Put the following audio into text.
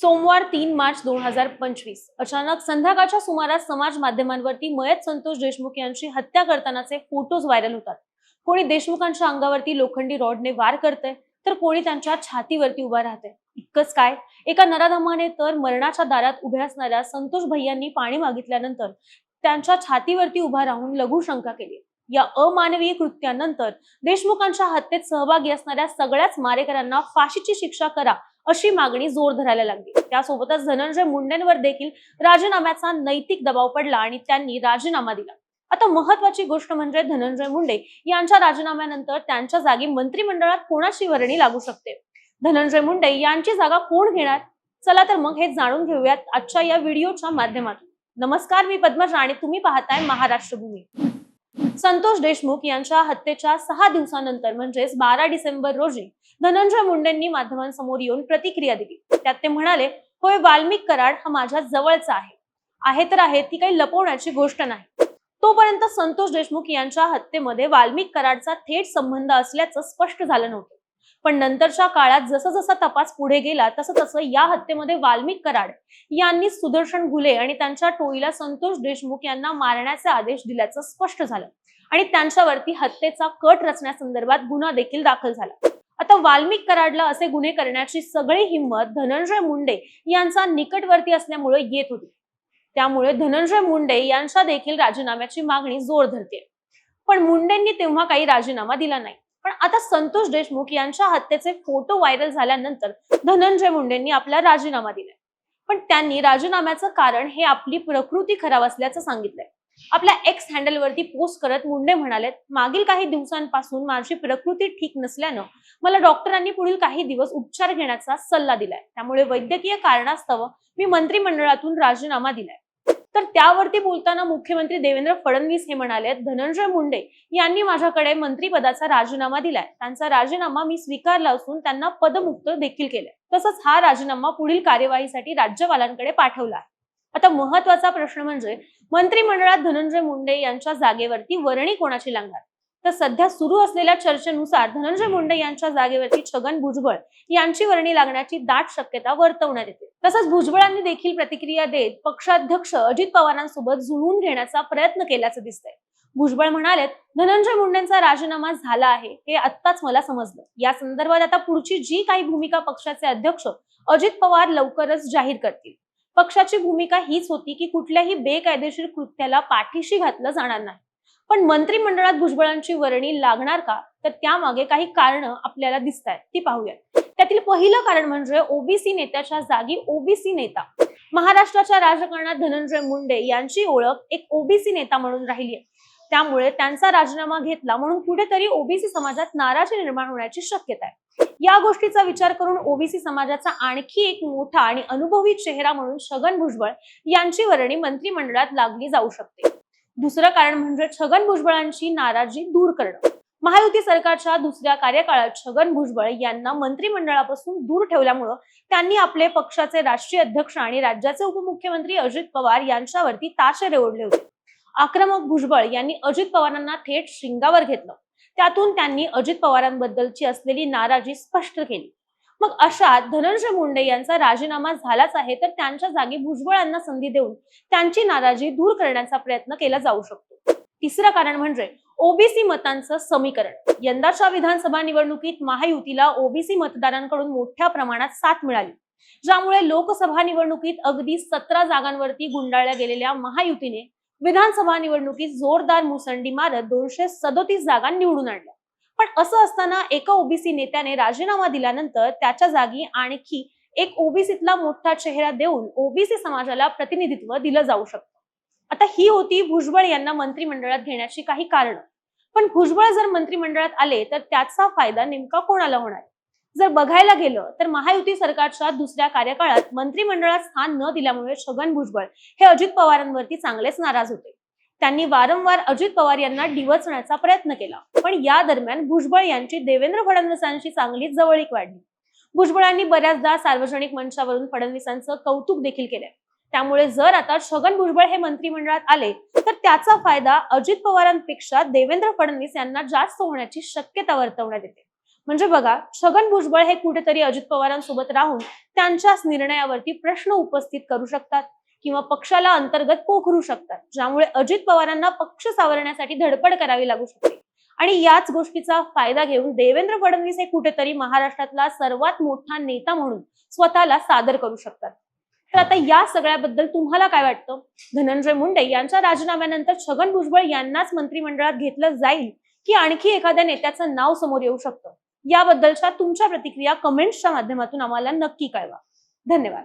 सोमवार तीन मार्च दोन हजार पंचवीस. अचानक संध्याकाळच्या सुमारास समाज माध्यमांवरती मयत संतोष देशमुख यांची हत्या करतानाचे फोटोज व्हायरल होतात. कोणी देशमुखांच्या अंगावरती लोखंडी रॉडने वार करते तर कोणी त्यांच्या छातीवरती उभा राहते इतकंच काय? एका नराधमाने तर मरणाच्या दारात उभ्या असणाऱ्या संतोष भैयांनी पाणी मागितल्यानंतर त्यांच्या छातीवरती उभा राहून लघुशंका केली. या अमानवीय कृत्यानंतर देशमुखांच्या हत्येत सहभागी असणाऱ्या सगळ्याच मारेकरांना फाशीची शिक्षा करा अशी मागणी जोर धरायला लागली. त्यासोबतच धनंजय मुंडेंवर देखील राजीनाम्याचा नैतिक दबाव पडला आणि त्यांनी राजीनामा दिला. आता महत्वाची गोष्ट म्हणजे धनंजय मुंडे यांच्या राजीनाम्यानंतर त्यांच्या जागी मंत्रिमंडळात कोणाची वर्णी लागू शकते? धनंजय मुंडे यांची जागा कोण घेणार? चला तर मग हे जाणून घेऊयात आजच्या या व्हिडिओच्या माध्यमातून. नमस्कार मी पद्मजा आणि तुम्ही पाहताय महाराष्ट्र भूमी संतोष देशमुख यांच्या हत्येच्या सहा दिवसानंतर म्हणजेच बारा डिसेंबर रोजी धनंजय मुंडेंनी माध्यमांसमोर येऊन प्रतिक्रिया दिली. त्यात ते म्हणाले होय वाल्मिक कराड हा माझ्या जवळचा आहे. आहे तर आहे ती काही लपवण्याची गोष्ट नाही. तोपर्यंत संतोष देशमुख यांच्या हत्येमध्ये वाल्मिक कराडचा थेट संबंध असल्याचं स्पष्ट झालं नव्हतं. पण नंतरच्या काळात जसं जसा तपास पुढे गेला तसं तसं या हत्येमध्ये वाल्मिक कराड यांनी सुदर्शन घुले आणि त्यांच्या टोळीला संतोष देशमुख यांना मारण्याचे आदेश दिल्याचं स्पष्ट झालं. आणि त्यांच्यावरती हत्येचा कट रचण्यासंदर्भात गुन्हा देखील दाखल झाला. आता वाल्मिक कराडला असे गुन्हे करण्याची सगळी हिंमत धनंजय मुंडे यांचा निकटवर्ती असल्यामुळे येत होती. त्यामुळे धनंजय मुंडे यांच्या देखील राजीनाम्याची मागणी जोर धरते पण मुंडेंनी तेव्हा काही राजीनामा दिला नाही. पण आता संतोष देशमुख यांच्या हत्येचे फोटो व्हायरल झाल्यानंतर धनंजय मुंडेंनी आपला राजीनामा दिलाय. पण त्यांनी राजीनाम्याचं कारण हे आपली प्रकृती खराब असल्याचं सांगितलंय. आपल्या एक्स हँडलवरती पोस्ट करत मुंडे म्हणाले मागील काही दिवसांपासून माझी प्रकृती ठीक नसल्यानं मला डॉक्टरांनी पुढील काही दिवस उपचार घेण्याचा सल्ला दिलाय. त्यामुळे वैद्यकीय कारणास्तव मी मंत्रिमंडळातून राजीनामा दिलाय. तर त्यावरती बोलताना मुख्यमंत्री देवेंद्र फडणवीस हे म्हणाले धनंजय मुंडे यांनी माझ्याकडे मंत्रीपदाचा राजीनामा दिलाय. त्यांचा राजीनामा मी स्वीकारला असून त्यांना पदमुक्त देखील केलंय. तसंच हा राजीनामा पुढील कार्यवाहीसाठी राज्यपालांकडे पाठवला आहे. आता महत्त्वाचा प्रश्न म्हणजे मंत्रिमंडळात धनंजय मुंडे यांच्या जागेवरती वर्णी कोणाची लागणार? तर सध्या सुरू असलेल्या चर्चेनुसार धनंजय मुंडे यांच्या जागेवरती छगन भुजबळ यांची वर्णी लागण्याची दाट शक्यता वर्तवण्यात येते. तसंच भुजबळांनी देखील प्रतिक्रिया देत पक्षाध्यक्ष अजित पवारांसोबत जुळवून घेण्याचा प्रयत्न केल्याचं दिसतंय. भुजबळ म्हणालेत धनंजय मुंडेंचा राजीनामा झाला आहे हे आत्ताच मला समजलं. या संदर्भात आता पुढची जी काही भूमिका पक्षाचे अध्यक्ष अजित पवार लवकरच जाहीर करतील. पक्षाची भूमिका हीच होती की कुठल्याही बेकायदेशीर कृत्याला पाठीशी घातलं जाणार नाही. पण मंत्रिमंडळात भुजबळांची वर्णी लागणार का? तर त्यामागे काही कारण आपल्याला दिसत आहेत ती पाहूयात. त्यातील पहिलं कारण म्हणजे ओबीसी नेत्याच्या जागी ओबीसी नेता. महाराष्ट्राच्या राजकारणात धनंजय मुंडे यांची ओळख एक ओबीसी नेता म्हणून राहिली आहे. त्यामुळे त्यांचा राजीनामा घेतला म्हणून कुठेतरी ओबीसी समाजात नाराजी निर्माण होण्याची शक्यता आहे. या गोष्टीचा विचार करून ओबीसी समाजाचा आणखी एक मोठा आणि अनुभवी चेहरा म्हणून छगन भुजबळ यांची वर्णी मंत्रिमंडळात लागली जाऊ शकते. दुसरं कारण म्हणजे छगन भुजबळांची नाराजी दूर करणं. महायुती सरकारच्या दुसऱ्या कार्यकाळात छगन भुजबळ यांना मंत्रिमंडळापासून दूर ठेवल्यामुळं त्यांनी आपले पक्षाचे राष्ट्रीय अध्यक्ष आणि राज्याचे उपमुख्यमंत्री अजित पवार यांच्यावरती ताशेरे ओढले होते. आक्रमक भुजबळ यांनी अजित पवारांना थेट शिंगावर घेतलं. त्यातून त्यांनी अजित पवारांबद्दलची असलेली नाराजी स्पष्ट केली. मग अशा धनंजय मुंडे यांचा राजीनामा झालाच आहे तर त्यांच्या जागी भुजबळांना संधी देऊन त्यांची नाराजी दूर करण्याचा प्रयत्न केला जाऊ शकतो. तिसरं कारण म्हणजे ओबीसी मतांचं समीकरण. यंदाच्या विधानसभा निवडणुकीत महायुतीला ओबीसी मतदारांकडून मोठ्या प्रमाणात साथ मिळाली ज्यामुळे लोकसभा निवडणुकीत अगदी सतरा जागांवरती गुंडाळल्या गेलेल्या महायुतीने विधानसभा निवडणुकीत जोरदार मुसंडी मारत दोनशे सदोतीस जागा निवडून आणल्या. पण असं असताना एका ओबीसी नेत्याने राजीनामा दिल्यानंतर त्याच्या जागी आणखी एक ओबीसीतला मोठा चेहरा देऊन ओबीसी समाजाला प्रतिनिधित्व दिलं जाऊ शकतं. आता ही होती भुजबळ यांना मंत्रिमंडळात घेण्याची काही कारण. पण भुजबळ जर मंत्रिमंडळात आले तर त्याचा फायदा नेमका कोणाला होणार? जर बघायला गेलं तर महायुती सरकारच्या दुसऱ्या कार्यकाळात मंत्रिमंडळात स्थान न दिल्यामुळे छगन भुजबळ हे अजित पवारांवरती चांगलेच नाराज होते. त्यांनी वारंवार अजित पवार यांना डिवचण्याचा प्रयत्न केला. पण या दरम्यान भुजबळ यांची देवेंद्र फडणवीसांशी चांगलीच जवळीक वाढली. भुजबळांनी बऱ्याचदा सार्वजनिक मंचावरून फडणवीसांचं कौतुक देखील केले. त्यामुळे जर आता छगन भुजबळ हे मंत्रिमंडळात आले तर त्याचा फायदा अजित पवारांपेक्षा देवेंद्र फडणवीस यांना जास्त होण्याची शक्यता वर्तवण्यात येते. म्हणजे बघा छगन भुजबळ हे कुठेतरी अजित पवारांसोबत राहून त्यांच्याच निर्णयावरती प्रश्न उपस्थित करू शकतात किंवा पक्षाला अंतर्गत पोखरू शकतात ज्यामुळे अजित पवारांना पक्ष सावरण्यासाठी धडपड करावी लागू शकते. आणि याच गोष्टीचा फायदा घेऊन देवेंद्र फडणवीस हे कुठेतरी महाराष्ट्रातला सर्वात मोठा नेता म्हणून स्वतःला सादर करू शकतात. तर आता या सगळ्याबद्दल तुम्हाला काय वाटतं? धनंजय मुंडे यांच्या राजीनाम्यानंतर छगन भुजबळ यांनाच मंत्रिमंडळात घेतलं जाईल की आणखी एखाद्या नेत्याचं नाव समोर येऊ शकतं? याबद्दलच्या तुमच्या प्रतिक्रिया कमेंट्सच्या माध्यमातून आम्हाला नक्की कळवा. धन्यवाद.